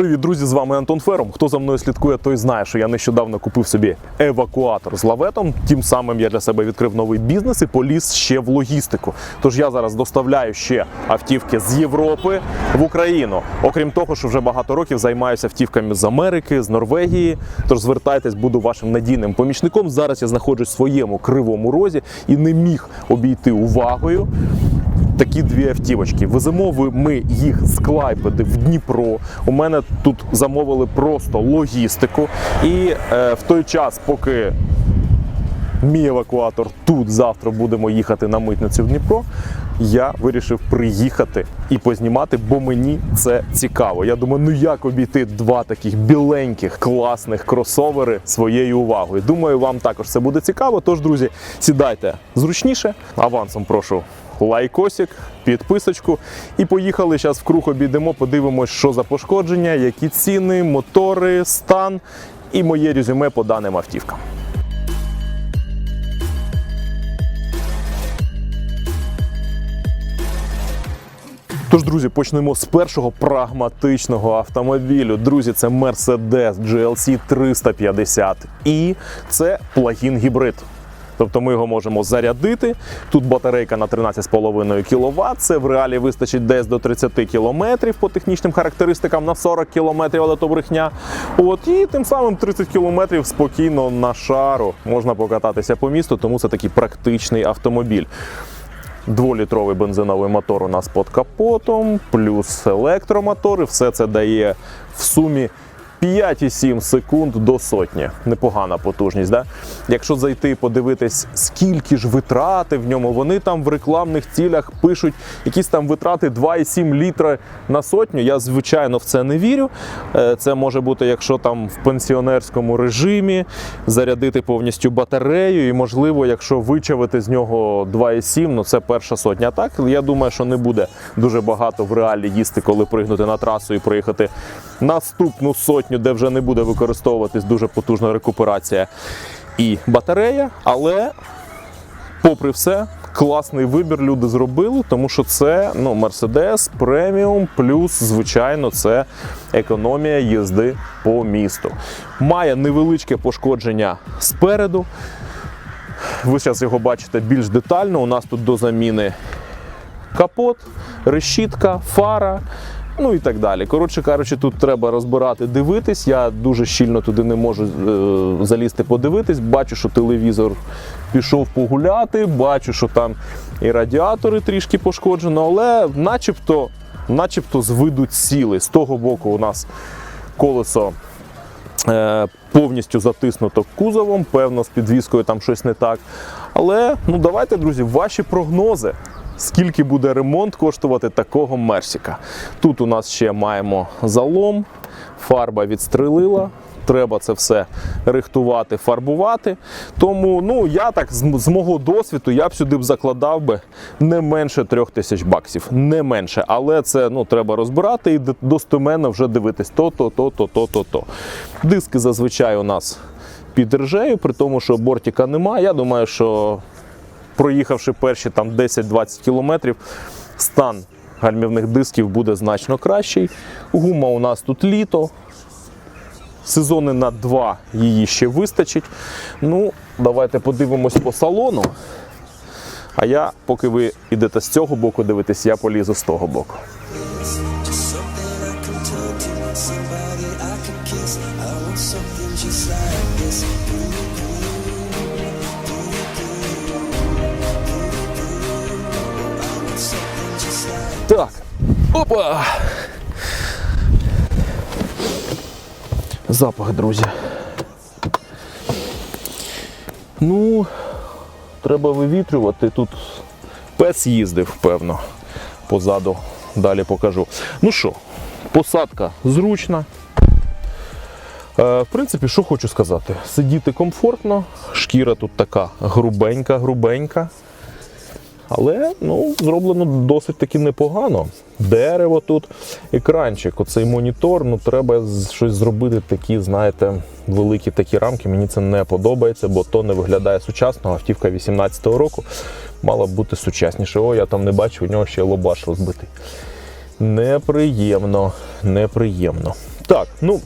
Привіт, друзі! З вами Антон Фером. Хто за мною слідкує, той знає, що я нещодавно купив собі евакуатор з лаветом. Тим самим я для себе відкрив новий бізнес і поліз ще в логістику. Тож я зараз доставляю ще автівки з Європи в Україну. Окрім того, що вже багато років займаюся автівками з Америки, з Норвегії. Тож звертайтесь, буду вашим надійним помічником. Зараз я знаходжусь в своєму кривому розі і не міг обійти увагою такі дві автівочки. Веземо ми їх з Клайпеди в Дніпро. У мене тут замовили просто логістику. І е, в той час, поки мій евакуатор тут завтра будемо їхати на митницю в Дніпро. Я вирішив приїхати і познімати, бо мені це цікаво. Я думаю, ну як обійти два таких біленьких, класних кросовери своєю увагою. Думаю, вам також це буде цікаво. Тож, друзі, сідайте зручніше. Авансом прошу лайкосик, підписочку. І поїхали зараз в круг обійдемо, подивимось, що за пошкодження, які ціни, мотори, стан і моє резюме по даним автівкам. Тож, друзі, почнемо з першого прагматичного автомобілю. Друзі, це Mercedes GLC 350 і це плагін гібрид. Тобто ми його можемо зарядити. Тут батарейка на 13,5 кВт. Це в реалі вистачить десь до 30 км по технічним характеристикам на 40 км, але то брехня. От і тим самим 30 км спокійно на шару можна покататися по місту, тому це такий практичний автомобіль. Дволітровий бензиновий мотор у нас під капотом, плюс електромотор, і все це дає в сумі 5,7 секунд до сотні. Непогана потужність. Да? Якщо зайти подивитись, скільки ж витрати в ньому, вони там в рекламних цілях пишуть якісь там витрати 2,7 літра на сотню. Я звичайно в це не вірю. Е, Це може бути, якщо там в пенсіонерському режимі зарядити повністю батарею, і можливо, якщо вичавити з нього 2,7, ну це перша сотня. Так я думаю, що не буде дуже багато в реалі їсти, коли пригнути на трасу і проїхати наступну сотню, де вже не буде використовуватись дуже потужна рекуперація і батарея. Але попри все, класний вибір люди зробили, тому що це ну, Mercedes преміум, плюс, звичайно, це економія їзди по місту. Має невеличке пошкодження спереду. Ви зараз його бачите більш детально. У нас тут до заміни капот, решітка, фара. Ну і так далі. Коротше кажучи, тут треба розбирати, дивитись. Я дуже щільно туди не можу е, залізти подивитись. Бачу, що телевізор пішов погуляти, бачу, що там і радіатори трішки пошкоджено, але начебто, начебто з виду ціли. З того боку у нас колесо е, повністю затиснуто кузовом, певно, з підвіскою там щось не так. Але ну давайте, друзі, ваші прогнози. Скільки буде ремонт коштувати такого мерсіка? Тут у нас ще маємо залом, фарба відстрелила. Треба це все рихтувати, фарбувати. Тому ну я так з, мого досвіду я б сюди б закладав би не менше трьох тисяч баксів. Не менше. Але це ну треба розбирати і достеменно вже дивитись то, то, то, то, то, то, то. Диски зазвичай у нас під ржею, при тому, що бортика немає. Я думаю, що проїхавши перші там 10-20 кілометрів, стан гальмівних дисків буде значно кращий. Гума у нас тут літо. Сезони на два її ще вистачить. Ну, давайте подивимось по салону. А я, поки ви йдете з цього боку дивитесь, я полізу з того боку. Just like this. Так. Опа! Запах, друзі. Ну, треба вивітрювати. Тут пес їздив, певно. Позаду далі покажу. Ну що, посадка зручна. Е, В принципі, що хочу сказати? Сидіти комфортно, шкіра тут така грубенька, грубенька. Але ну, зроблено досить таки непогано. Дерево тут, екранчик, оцей монітор. Ну треба щось зробити такі, знаєте, великі такі рамки. Мені це не подобається, бо то не виглядає сучасно. Автівка 18-го року мала б бути сучасніше. О, я там не бачу, у нього ще лобаш розбитий. Неприємно, неприємно. Так, ну.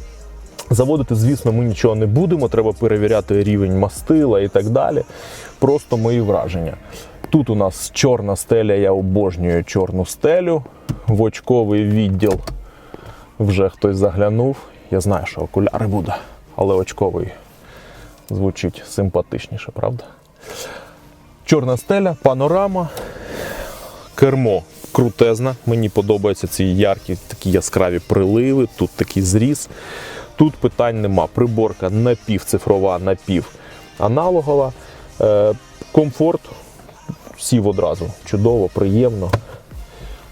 Заводити, звісно, ми нічого не будемо. Треба перевіряти рівень мастила і так далі. Просто мої враження. Тут у нас чорна стеля, я обожнюю чорну стелю. В очковий відділ вже хтось заглянув. Я знаю, що окуляри буде, але очковий звучить симпатичніше, правда? Чорна стеля, панорама, кермо крутезна. Мені подобаються ці яркі, такі яскраві приливи, тут такий зріз. Тут питань нема. Приборка напівцифрова, напіваналогова. Е, комфорт сів одразу. Чудово, приємно.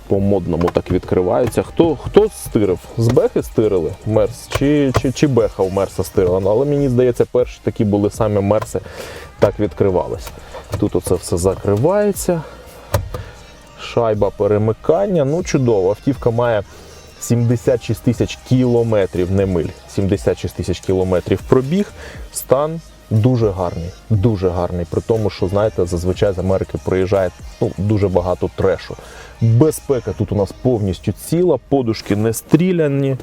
По-модному так відкриваються. Хто, хто стирив? З Бехи стирили Мерс? Чи, чи, чи Беха у Мерса стирила? Ну, але мені здається, перші такі були саме Мерси, так відкривались. Тут оце все закривається. Шайба перемикання. Ну, чудово. Автівка має 76 тисяч кілометрів, не миль. 76 тисяч кілометрів пробіг. Стан дуже гарний, дуже гарний. При тому, що знаєте, зазвичай з Америки приїжджає ну, дуже багато трешу. Безпека тут у нас повністю ціла, подушки не стріляні,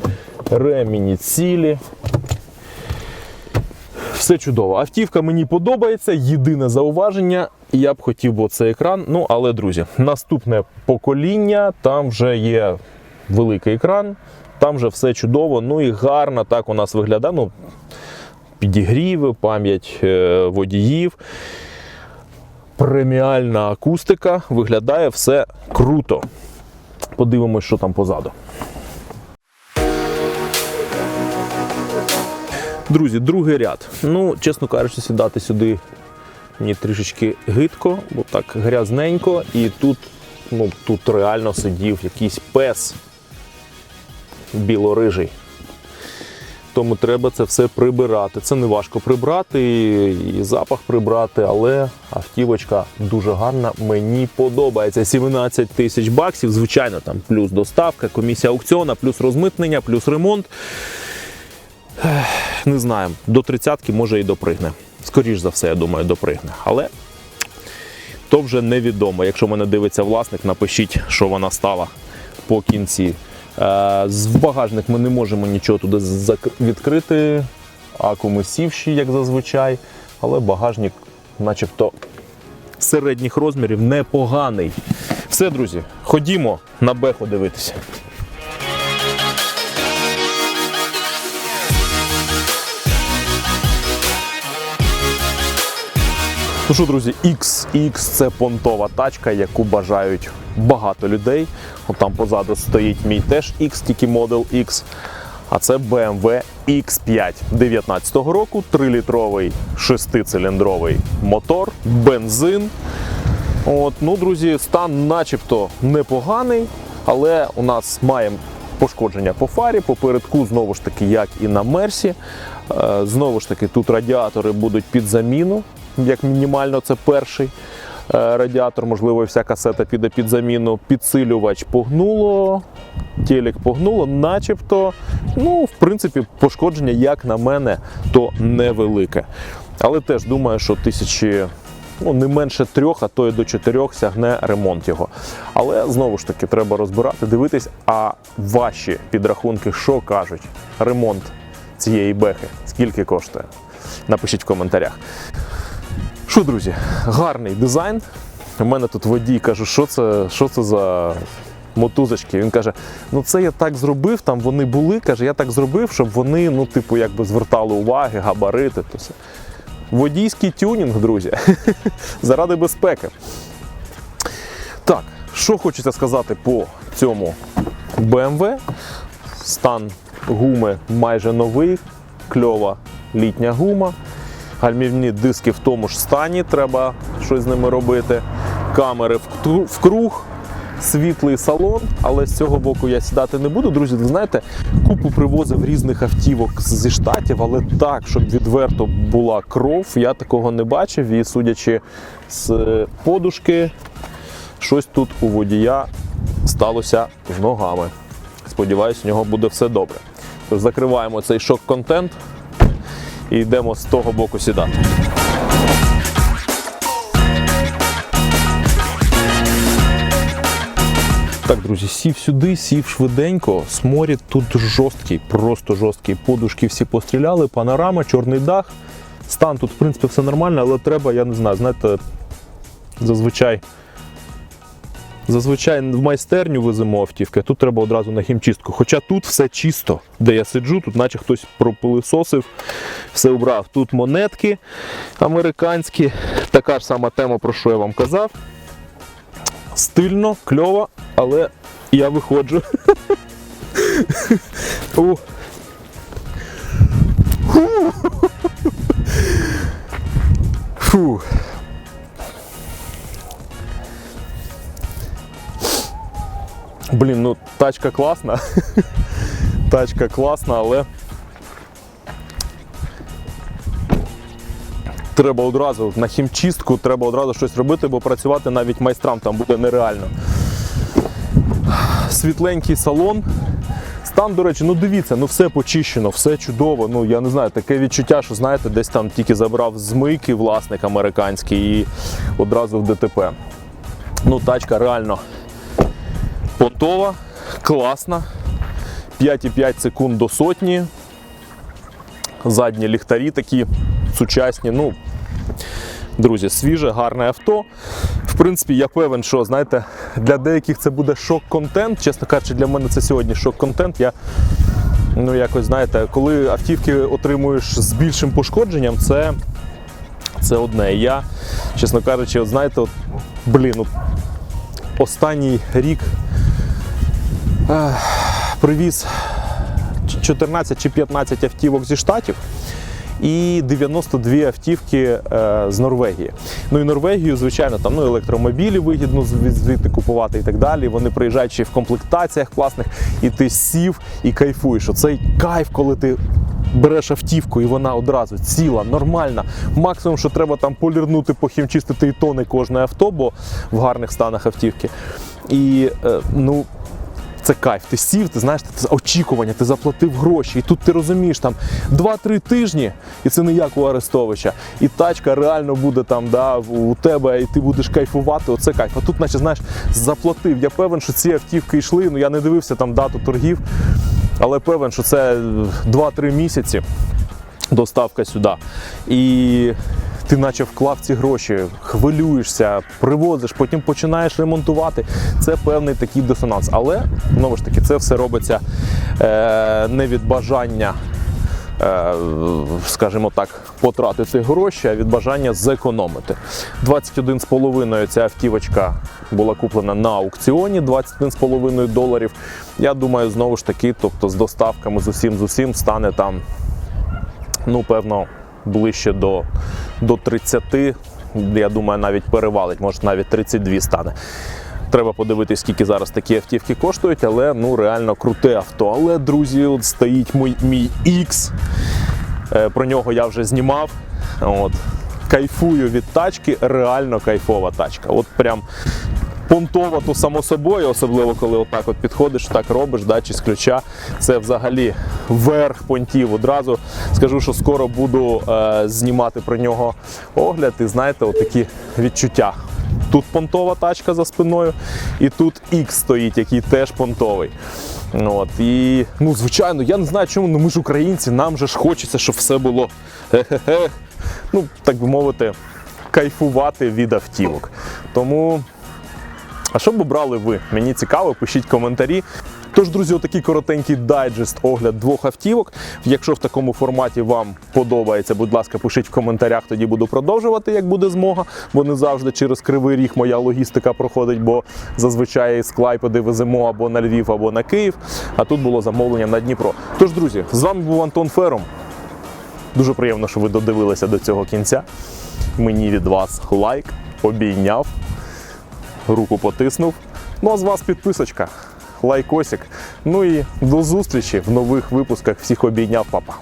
ремені цілі. Все чудово. Автівка мені подобається. Єдине зауваження, я б хотів би цей екран. Ну, але, друзі, наступне покоління, там вже є великий екран, там вже все чудово. Ну і гарно так у нас виглядає. Ну, підігріви, пам'ять е, водіїв. Преміальна акустика, виглядає все круто. Подивимось, що там позаду. Друзі, другий ряд. Ну, чесно кажучи, сідати сюди мені трішечки гидко, бо так грязненько, і тут, ну, тут реально сидів якийсь пес білорижий. Тому треба це все прибирати. Це не важко прибрати, і запах прибрати, але автівочка дуже гарна. Мені подобається. 17 тисяч баксів. Звичайно, там плюс доставка, комісія аукціона, плюс розмитнення, плюс ремонт. Не знаю, до 30-ки може і допригне. Скоріш за все, я думаю, допригне. Але то вже невідомо. Якщо мене дивиться власник, напишіть, що вона стала по кінці. Е, в багажник ми не можемо нічого туди відкрити, акуми сівші, як зазвичай, але багажник, начебто, середніх розмірів непоганий. Все, друзі, ходімо на беху дивитися. Ну що, друзі, XX це понтова тачка, яку бажають багато людей. От там позаду стоїть мій теж X, тільки Model X. А це BMW X5 19-го року, 3-літровий шестициліндровий мотор, бензин. От, ну, друзі, стан начебто непоганий, але у нас маємо пошкодження по фарі, по передку, знову ж таки, як і на Мерсі. Е, Знову ж таки, тут радіатори будуть під заміну, як мінімально це перший е, радіатор, можливо, вся касета піде під заміну. Підсилювач погнуло, телек погнуло, начебто, ну, в принципі, пошкодження, як на мене, то невелике. Але теж думаю, що тисячі ну, не менше трьох, а то і до чотирьох сягне ремонт його. Але знову ж таки треба розбирати, дивитись, а ваші підрахунки, що кажуть, ремонт цієї бехи, скільки коштує? Напишіть в коментарях. Що, друзі, гарний дизайн. У мене тут водій каже, що це, що це за мотузочки. Він каже: ну це я так зробив, там вони були. Каже, я так зробив, щоб вони, ну, типу, якби звертали уваги, габарити. То все. Водійський тюнінг, друзі, заради безпеки. Так, що хочеться сказати по цьому BMW. Стан гуми майже новий, кльова літня гума. Гальмівні диски в тому ж стані, треба щось з ними робити. Камери в круг, світлий салон, але з цього боку я сідати не буду. Друзі, ви знаєте, купу привозив різних автівок зі штатів, але так, щоб відверто була кров, я такого не бачив. І судячи з е, подушки, щось тут у водія сталося з ногами. Сподіваюсь, у нього буде все добре. Закриваємо цей шок-контент і йдемо з того боку сідати. Так, друзі, сів сюди, сів швиденько. Сморід тут жорсткий, просто жорсткий. Подушки всі постріляли, панорама, чорний дах. Стан тут, в принципі, все нормально, але треба, я не знаю, знаєте, зазвичай. Зазвичай в майстерню веземо автівки, а тут треба одразу на хімчистку. Хоча тут все чисто, де я сиджу, тут наче хтось пропилисосив, все убрав. Тут монетки американські, така ж сама тема, про що я вам казав. Стильно, кльово, але я виходжу. Блін, ну тачка класна. Тачка класна, але. Треба одразу на хімчистку, треба одразу щось робити, бо працювати навіть майстрам там буде нереально. Світленький салон. Стан, до речі, ну дивіться, ну все почищено, все чудово. Ну я не знаю, таке відчуття, що знаєте, десь там тільки забрав з мийки власник американський і одразу в ДТП. Ну, тачка реально понтова, класна. 5,5 секунд до сотні. Задні ліхтарі такі сучасні. Ну, друзі, свіже, гарне авто. В принципі, я певен, що знаєте, для деяких це буде шок-контент. Чесно кажучи, для мене це сьогодні шок-контент. Я ну якось знаєте, коли автівки отримуєш з більшим пошкодженням, це, це одне. Я, чесно кажучи, от знаєте, от, блін, от, останній рік привіз 14 чи 15 автівок зі штатів. І 92 автівки е, з Норвегії. Ну і Норвегію, звичайно, там ну, електромобілі вигідно звідти купувати і так далі. Вони приїжджають ще в комплектаціях класних, і ти сів і кайфуєш. Оцей кайф, коли ти береш автівку, і вона одразу ціла, нормальна. Максимум, що треба там полірнути, похімчистити і то не кожне авто, бо в гарних станах автівки. І е, ну. Це кайф. Ти сів, ти знаєш, це очікування, ти заплатив гроші, і тут ти розумієш там 2-3 тижні, і це не як у Арестовича. І тачка реально буде там, да, у тебе, і ти будеш кайфувати. Оце кайф. А тут, наче, знаєш, заплатив. Я певен, що ці автівки йшли. Ну я не дивився там дату торгів, але певен, що це 2-3 місяці доставка сюди. І ти наче вклав ці гроші, хвилюєшся, привозиш, потім починаєш ремонтувати. Це певний такий дисонанс. Але знову ж таки, це все робиться е, не від бажання. е, Скажімо так, потратити гроші, а від бажання зекономити. 21,5 ця автівочка була куплена на аукціоні 21,5 доларів. Я думаю, знову ж таки, тобто з доставками з усім з усім стане там ну, певно, ближче до, до 30. Я думаю, навіть перевалить, може навіть 32 стане. Треба подивитись, скільки зараз такі автівки коштують, але ну реально круте авто. Але, друзі, от стоїть мій, мій X. Е, Про нього я вже знімав. От. Кайфую від тачки, реально кайфова тачка. От прям понтова, то само собою, особливо коли отак от підходиш, так робиш, да, чи з ключа. Це взагалі верх понтів. Одразу скажу, що скоро буду е, знімати про нього огляд, і знаєте, отакі відчуття. Тут понтова тачка за спиною, і тут X стоїть, який теж понтовий. От, і, ну, звичайно, я не знаю, чому, ну ми ж українці, нам же ж хочеться, щоб все було хе-хе-хе. Ну, так би мовити, кайфувати від автівок. Тому а що б обрали ви? Мені цікаво, пишіть коментарі. Тож, друзі, отакий коротенький дайджест огляд двох автівок. Якщо в такому форматі вам подобається, будь ласка, пишіть в коментарях, тоді буду продовжувати, як буде змога. Бо не завжди через кривий ріг моя логістика проходить, бо зазвичай з Клайпеди веземо або на Львів, або на Київ. А тут було замовлення на Дніпро. Тож, друзі, з вами був Антон Фером. Дуже приємно, що ви додивилися до цього кінця. Мені від вас лайк, обійняв руку потиснув. Ну а з вас підписочка, лайкосик. Ну і до зустрічі в нових випусках. Всіх обійняв, папа.